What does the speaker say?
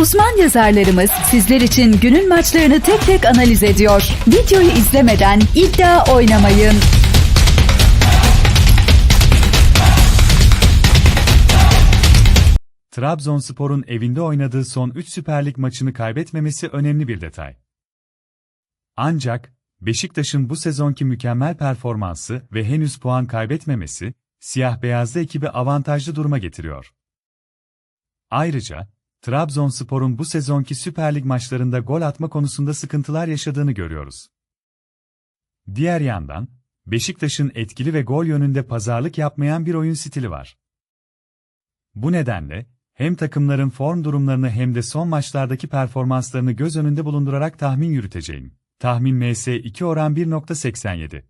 Uzman yazarlarımız sizler için günün maçlarını tek tek analiz ediyor. Videoyu izlemeden iddia oynamayın. Trabzonspor'un evinde oynadığı son 3 Süper Lig maçını kaybetmemesi önemli bir detay. Ancak, Beşiktaş'ın bu sezonki mükemmel performansı ve henüz puan kaybetmemesi, siyah-beyazlı ekibi avantajlı duruma getiriyor. Ayrıca, Trabzonspor'un bu sezonki Süper Lig maçlarında gol atma konusunda sıkıntılar yaşadığını görüyoruz. Diğer yandan, Beşiktaş'ın etkili ve gol yönünde pazarlık yapmayan bir oyun stili var. Bu nedenle, hem takımların form durumlarını hem de son maçlardaki performanslarını göz önünde bulundurarak tahmin yürüteceğim. Tahmin MS 2 oran 1.87.